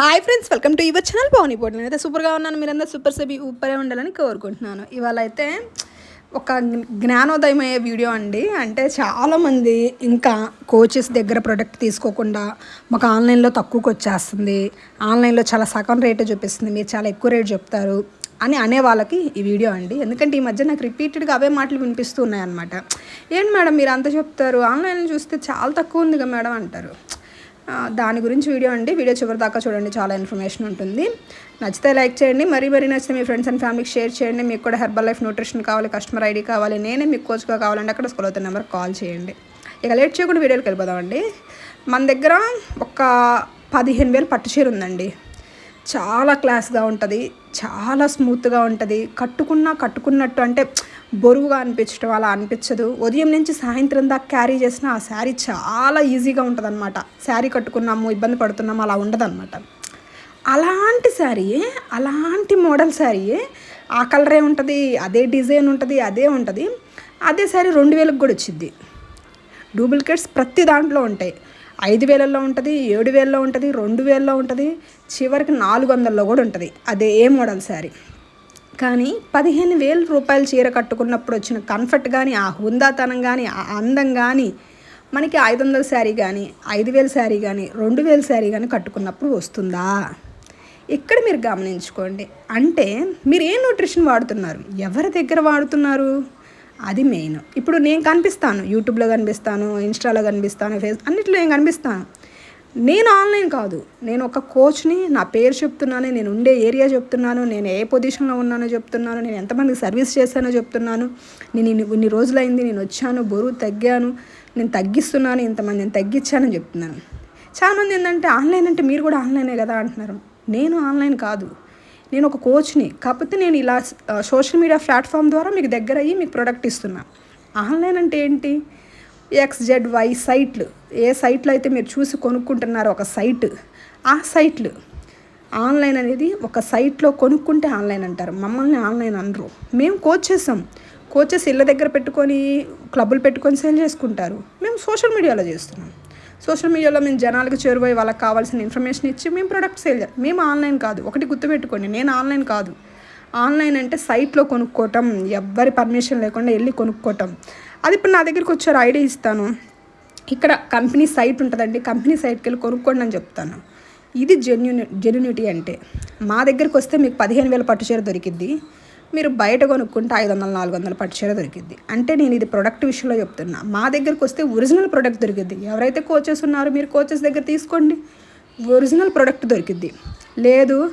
Hi friends welcome to your channel Pavan ఇప్పుడు నేనైతే సూపర్గా ఉన్నాను. మీరందరూ సూపర్ సబి ఊపరే ఉండాలని కోరుకుంటున్నాను. ఇవాళ అయితే ఒక జ్ఞానోదయం అయ్యే వీడియో అండి. అంటే చాలామంది ఇంకా కోచెస్ దగ్గర ప్రొడక్ట్ తీసుకోకుండా మాకు ఆన్లైన్లో తక్కువకి వచ్చేస్తుంది. ఆన్లైన్లో చాలా సగం రేటు చూపిస్తుంది. మీరు చాలా ఎక్కువ రేటు చెప్తారు అని అనే వాళ్ళకి ఈ వీడియో అండి. ఎందుకంటే ఈ మధ్య నాకు రిపీటెడ్గా అవే మాటలు వినిపిస్తూ ఉన్నాయన్నమాట. ఏంటి మేడం మీరు అంత చెప్తారు? ఆన్లైన్లో చూస్తే చాలా తక్కువ ఉంది కదా మేడం అంటారు. దాని గురించి వీడియో అండి. వీడియో చివరి దాకా చూడండి చాలా ఇన్ఫర్మేషన్ ఉంటుంది. నచ్చితే లైక్ చేయండి. మరీ మరీ నచ్చితే మీ ఫ్రెండ్స్ అండ్ ఫ్యామిలీకి షేర్ చేయండి. మీకు కూడా హెర్బల్ లైఫ్ న్యూట్రిషన్ కావాలి కస్టమర్ ఐడి కావాలి నేనే మీకు కోచ్గా కావాలంటే అక్కడ స్కూల్ అవుతున్న నెంబర్ కాల్ చేయండి. ఇక లేట్ చేయకుండా వీడియోకి వెళ్ళిపోదామండి మన దగ్గర ఒక పదిహేను వేలు పట్టు చీర ఉందండి. చాలా క్లాస్గా ఉంటుంది చాలా స్మూత్గా ఉంటుంది. కట్టుకున్నా కట్టుకున్నట్టు అంటే బరువుగా అనిపించడం అలా అనిపించదు. ఉదయం నుంచి సాయంత్రం దాకా క్యారీ చేసిన ఆ శారీ చాలా ఈజీగా ఉంటుంది అనమాట శారీ కట్టుకున్నాము ఇబ్బంది పడుతున్నాము అలా ఉండదన్నమాట. అలాంటి శారీయే అలాంటి మోడల్ శారీయే ఆ కలరే ఉంటుంది అదే డిజైన్ ఉంటుంది అదే ఉంటుంది. అదే శారీ రెండు వేలకు కూడా వచ్చింది. డూప్లికేట్స్ ప్రతి దాంట్లో ఉంటాయి. ఐదు వేలల్లో ఉంటుంది ఏడు వేలలో ఉంటుంది రెండు వేలలో ఉంటుంది చివరికి నాలుగు వందల్లో కూడా ఉంటుంది. అదే ఏ మోడల్ శారీ. కానీ పదిహేను వేల రూపాయల చీర కట్టుకున్నప్పుడు వచ్చిన కంఫర్ట్ కానీ ఆ హుందాతనం కానీ ఆ అందం కానీ మనకి ఐదు వందల శారీ కానీ ఐదు వేల శారీ కానీ రెండు వేల శారీ కానీ కట్టుకున్నప్పుడు వస్తుందా? ఇక్కడ మీరు గమనించుకోండి. అంటే మీరు ఏ న్యూట్రిషన్ వాడుతున్నారు? ఎవరి దగ్గర వాడుతున్నారు? అది మెయిన్ ఇప్పుడు నేను కనిపిస్తాను యూట్యూబ్లో కనిపిస్తాను ఇన్స్టాలో కనిపిస్తాను ఫేస్ అన్నిట్లో నేను కనిపిస్తాను. నేను ఆన్లైన్ కాదు. నేను ఒక కోచ్ని నా పేరు చెప్తున్నాను నేను ఉండే ఏరియా చెప్తున్నాను నేను ఏ పొజిషన్లో ఉన్నానో చెప్తున్నాను నేను ఎంతమందికి సర్వీస్ చేశానో చెప్తున్నాను నేను ఇన్ని ఇన్ని రోజులైంది నేను వచ్చాను బరువు తగ్గాను నేను తగ్గిస్తున్నాను ఇంతమందిని తగ్గించానని చెప్తున్నాను. చాలామంది ఏంటంటే ఆన్లైన్ అంటే మీరు కూడా ఆన్లైనే కదా అంటున్నారు. నేను ఆన్లైన్ కాదు. నేను ఒక కోచ్ని కాకపోతే నేను ఇలా సోషల్ మీడియా ప్లాట్ఫామ్ ద్వారా మీకు దగ్గర అయ్యి మీకు ప్రొడక్ట్ ఇస్తున్నా. ఆన్లైన్ అంటే ఏంటి? ఎక్స్జెడ్ వై సైట్లు. ఏ సైట్లు అయితే మీరు చూసి కొనుక్కుంటున్నారో ఒక సైట్ ఆ సైట్లు ఆన్లైన్ అనేది ఒక సైట్లో కొనుక్కుంటే ఆన్లైన్ అంటారు. మమ్మల్ని ఆన్లైన్ అనరు. మేము కోచ్ చేసాం కోచెస్ ఇళ్ళ దగ్గర పెట్టుకొని క్లబ్బులు పెట్టుకొని సేల్ చేసుకుంటారు. మేము సోషల్ మీడియాలో చేస్తున్నాం. సోషల్ మీడియాలో మేము జనాలకు చేరువై వాళ్ళకి కావాల్సిన ఇన్ఫర్మేషన్ ఇచ్చి మేము ప్రొడక్ట్ సేల్ చేయాలి మేము ఆన్లైన్ కాదు. ఒకటి గుర్తుపెట్టుకోండి నేను ఆన్లైన్ కాదు. ఆన్లైన్ అంటే సైట్లో కొనుక్కోవటం ఎవ్వరి పర్మిషన్ లేకుండా వెళ్ళి కొనుక్కోవటం. అది ఇప్పుడు నా దగ్గరికి వచ్చారు ఐడియా ఇస్తాను. ఇక్కడ కంపెనీ సైట్ ఉంటుందండి. కంపెనీ సైట్కి వెళ్ళి కొనుక్కోండి అని చెప్తాను. ఇది జెన్యుని జెన్యునిటీ అంటే మా దగ్గరికి వస్తే మీకు పదిహేను వేల పట్టు చీర దొరికిద్ది. మీరు బయట కొనుక్కుంటే ఐదు వందల నాలుగు వందల పట్టు చీర దొరికిద్ది. అంటే నేను ఇది ప్రొడక్ట్ విషయంలో చెప్తున్నా. మా దగ్గరికి వస్తే ఒరిజినల్ ప్రొడక్ట్ దొరికిద్ది. ఎవరైతే కోచెస్ ఉన్నారో మీరు కోచెస్ దగ్గర తీసుకోండి. ఒరిజినల్ ప్రొడక్ట్ దొరికిద్ది. లేదు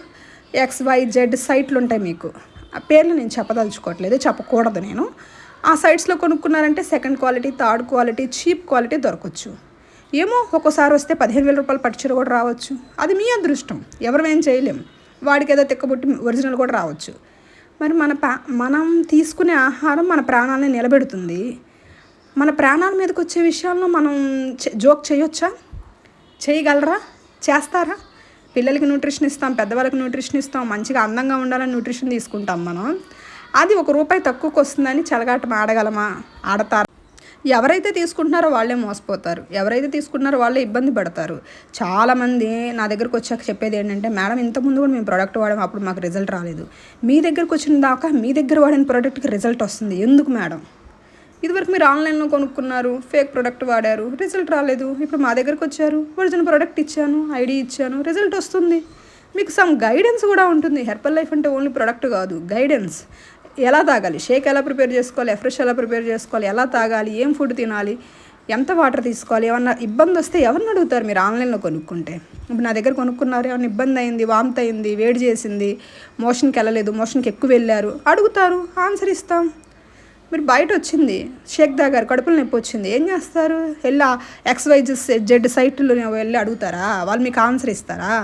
ఎక్స్ వై జెడ్ సైట్లు ఉంటాయి మీకు. ఆ పేర్లు నేను చెప్పదలుచుకోవట్లేదు చెప్పకూడదు నేను. ఆ సైట్స్లో కొనుక్కున్నారంటే second quality third quality cheap quality దొరకవచ్చు ఏమో ఒక్కోసారి వస్తే పదిహేను వేల రూపాయలు పట్టుచీర కూడా రావచ్చు. అది మీ అదృష్టం. ఎవరు ఏం చేయలేం. వాడికి ఏదో తిక్కబుట్టి ఒరిజినల్ కూడా రావచ్చు. మరి మన ప్రా మనం తీసుకునే ఆహారం మన ప్రాణాలని నిలబెడుతుంది. మన ప్రాణాల మీదకి వచ్చే విషయాల్లో మనం జోక్ చేయొచ్చా? చేయగలరా? చేస్తారా? పిల్లలకి న్యూట్రిషన్ ఇస్తాం పెద్దవాళ్ళకి న్యూట్రిషన్ ఇస్తాం మంచిగా అందంగా ఉండాలని న్యూట్రిషన్ తీసుకుంటాం మనం. అది ఒక రూపాయి తక్కువకు వస్తుందని చెలగాటం ఆడగలమా? ఆడతారు. ఎవరైతే తీసుకుంటున్నారో వాళ్ళే మోసపోతారు. ఎవరైతే తీసుకుంటున్నారో వాళ్ళే ఇబ్బంది పడతారు. చాలామంది నా దగ్గరకు వచ్చాక చెప్పేది ఏంటంటే మేడం ఇంతకుముందు కూడా మేము ప్రోడక్ట్ వాడాము అప్పుడు మాకు రిజల్ట్ రాలేదు. మీ దగ్గరకు వచ్చిన దాకా మీ దగ్గర వాడిన ప్రోడక్ట్కి రిజల్ట్ వస్తుంది. ఎందుకు మేడం? ఇదివరకు మీరు ఆన్లైన్లో కొనుక్కున్నారు ఫేక్ ప్రోడక్ట్ వాడారు రిజల్ట్ రాలేదు. ఇప్పుడు మా దగ్గరకు వచ్చారు ఒరిజినల్ ప్రోడక్ట్ ఇచ్చాను ఐడి ఇచ్చాను రిజల్ట్ వస్తుంది. మీకు సమ్ గైడెన్స్ కూడా ఉంటుంది. హెర్బల్ లైఫ్ అంటే ఓన్లీ ప్రోడక్ట్ కాదు గైడెన్స్ ఎలా తాగాలి? షేక్ ఎలా ప్రిపేర్ చేసుకోవాలి? ఎఫ్రెష్ ఎలా ప్రిపేర్ చేసుకోవాలి? ఎలా తాగాలి? ఏం ఫుడ్ తినాలి? ఎంత వాటర్ తీసుకోవాలి? ఏమన్నా ఇబ్బంది వస్తే ఎవరిని అడుగుతారు మీరు ఆన్లైన్లో కొనుక్కుంటే? ఇప్పుడు నా దగ్గర కొనుక్కున్నారు ఏమన్నా ఇబ్బంది అయింది వాంత్ అయింది వేడి చేసింది మోషన్కి వెళ్ళలేదు మోషన్కి ఎక్కువ వెళ్ళారు అడుగుతారు ఆన్సర్ ఇస్తాం. మీరు బయట వచ్చింది షేక్ తాగారు కడుపులో నొప్పి వచ్చింది ఏం చేస్తారు? వెళ్ళి ఎక్స్ జెడ్ సైట్లో వెళ్ళి అడుగుతారా? వాళ్ళు మీకు ఆన్సర్ ఇస్తారా?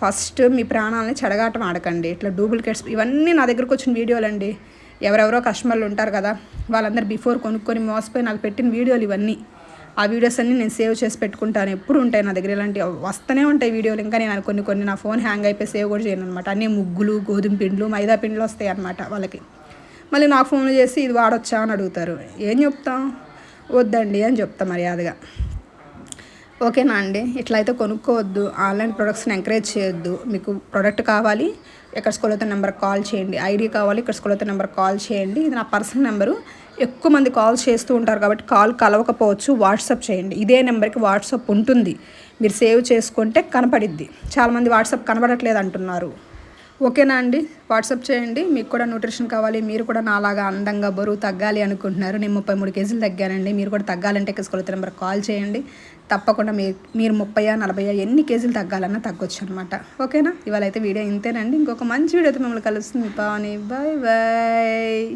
ఫస్ట్ మీ ప్రాణాలని చెడగాటం ఆడకండి. ఇట్లా డూప్లికేట్స్ ఇవన్నీ నా దగ్గరకు వచ్చిన వీడియోలు అండి ఎవరెవరో కస్టమర్లు ఉంటారు కదా వాళ్ళందరూ బిఫోర్ కొనుక్కొని మోసపోయి నాకు పెట్టిన వీడియోలు ఇవన్నీ. ఆ వీడియోస్ అన్నీ నేను సేవ్ చేసి పెట్టుకుంటాను. ఎప్పుడు ఉంటాయి నా దగ్గర ఇలాంటి వస్తూనే ఉంటాయి వీడియోలు. ఇంకా నేను కొన్ని కొన్ని నా ఫోన్ హ్యాంగ్ అయిపోయి సేవ్ కూడా చేయను అనమాట అన్నీ ముగ్గులు గోధుమ పిండ్లు మైదా పిండ్లు వస్తాయి అనమాట వాళ్ళకి. మళ్ళీ నాకు ఫోన్ చేసి ఇది వాడొచ్చా అని అడుగుతారు. ఏం చెప్తాం? వద్దండి అని చెప్తా మర్యాదగా. ఓకేనా అండి? ఇట్లా అయితే కొనుక్కోవద్దు. ఆన్లైన్ ప్రొడక్ట్స్ని ఎంకరేజ్ చేయొద్దు. మీకు ప్రోడక్ట్ కావాలి ఎక్కడ స్కూల్ అవుతున్న నెంబర్ కాల్ చేయండి. ఐడి కావాలి ఇక్కడ స్కూల్ అవుతున్న నెంబర్ కాల్ చేయండి. ఇది నా పర్సనల్ నెంబరు. ఎక్కువ మంది కాల్ చేస్తూ ఉంటారు కాబట్టి కాల్ కలవకపోవచ్చు వాట్సాప్ చేయండి. ఇదే నెంబర్కి వాట్సాప్ ఉంటుంది. మీరు సేవ్ చేసుకుంటే కనపడిద్ది. చాలామంది వాట్సాప్ కనబడట్లేదు అంటున్నారు. ఓకేనా అండి? వాట్సాప్ చేయండి. మీకు కూడా న్యూట్రిషన్ కావాలి. మీరు కూడా నాలాగా అందంగా బరువు తగ్గాలి అనుకుంటున్నారు. నేను ముప్పై మూడు కేజీలు తగ్గానండి. మీరు కూడా తగ్గాలంటే తీసుకెళ్తే నెంబర్ కాల్ చేయండి. తప్పకుండా మీ మీరు ముప్పై నలభై ఎన్ని కేజీలు తగ్గాలన్నా తగ్గొచ్చు అనమాట ఓకేనా? ఇవాళ అయితే వీడియో ఇంతేనండి. ఇంకొక మంచి వీడియోతో మిమ్మల్ని కలుస్తుంది. పావని. Bye bye